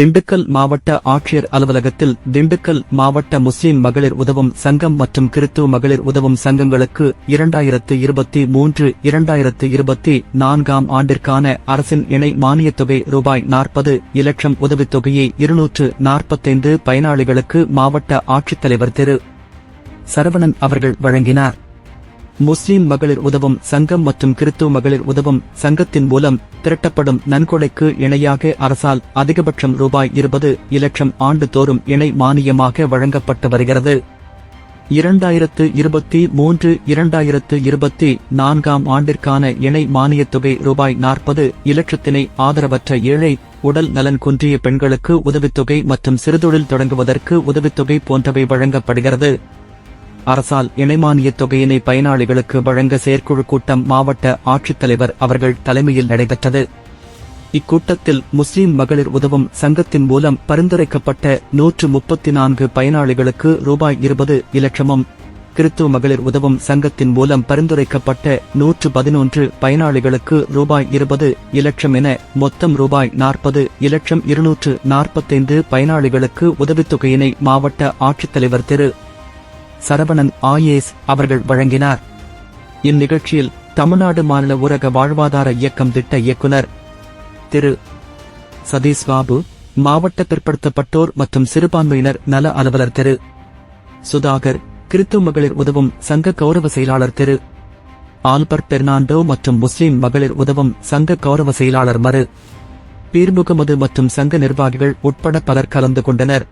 திண்டுக்கல் மாவட்ட ஆட்சியர் அலுவலகத்தில் திண்டுக்கல் மாவட்ட முஸ்லிம் மகளிர் உதவும் சங்கம் மற்றும் கிறித்துவ மகளிர் உதவும் சங்கங்களுக்கு இரண்டாயிரத்து இருபத்தி மூன்று இரண்டாயிரத்து இருபத்தி நான்காம் ஆண்டிற்கான அரசின் இணை மானியத் தொகை ரூபாய் நாற்பது இலட்சம் உதவித்தொகையை இருநூற்று நாற்பத்தைந்து பயனாளிகளுக்கு மாவட்ட ஆட்சித்தலைவர் திரு. சரவணன் அவர்கள் வழங்கினார். முஸ்லிம் மகளிர் உதவும் சங்கம் மற்றும் கிறித்துவ மகளிர் உதவும் சங்கத்தின் மூலம் திரட்டப்படும் நன்கொடைக்கு இணையாக அரசால் அதிகபட்சம் ரூபாய் இருபது இலட்சம் ஆண்டுதோறும் இணை மானியமாக வழங்கப்பட்டு வருகிறது. இரண்டாயிரத்து இருபத்தி மூன்று இரண்டாயிரத்து இருபத்தி நான்காம் ஆண்டிற்கான இணை மானியத் தொகை ரூபாய் நாற்பது இலட்சத்தினை ஆதரவற்ற ஏழை உடல் நலன் குன்றிய பெண்களுக்கு உதவித்தொகை மற்றும் சிறுதொழில் தொடங்குவதற்கு உதவித்தொகை போன்றவை வழங்கப்படுகிறது. அரசால் இணைமானியத் தொகையினை பயனாளிகளுக்கு வழங்க செயற்குழு கூட்டம் மாவட்ட ஆட்சித்தலைவர் அவர்கள் தலைமையில் நடைபெற்றது. இக்கூட்டத்தில் முஸ்லிம் மகளிர் உதவும் சங்கத்தின் மூலம் பரிந்துரைக்கப்பட்ட நூற்று முப்பத்தி நான்கு பயனாளிகளுக்கு ரூபாய் இருபது இலட்சமும் கிறித்துவ மகளிர் உதவும் சங்கத்தின் மூலம் பரிந்துரைக்கப்பட்ட நூற்று பதினொன்று பயனாளிகளுக்கு ரூபாய் இருபது இலட்சம் என மொத்தம் ரூபாய் நாற்பது இலட்சம் இருநூற்று நாற்பத்தைந்து பயனாளிகளுக்கு உதவித்தொகையினை மாவட்ட ஆட்சித்தலைவர் திரு சரவணன் ஆயேஸ் அவர்கள் வழங்கினார். இந்நிகழ்ச்சியில் தமிழ்நாடு மாநில ஊரக வாழ்வாதார இயக்கம் திட்ட இயக்குனர் திரு. சதீஷ் பாபு மாவட்ட பிற்படுத்தப்பட்டோர் மற்றும் சிறுபான்மையினர் நல அலுவலர் திரு. சுதாகர் கிறித்துவ மகளிர் உதவும் சங்க கௌரவ செயலாளர் திரு. ஆல்பர்ட் பெர்னாண்டோ மற்றும் முஸ்லிம் மகளிர் உதவும் சங்க கௌரவ செயலாளர் மறு. பீர்முகமது மற்றும் சங்க நிர்வாகிகள் உட்பட பலர் கலந்து கொண்டனர்.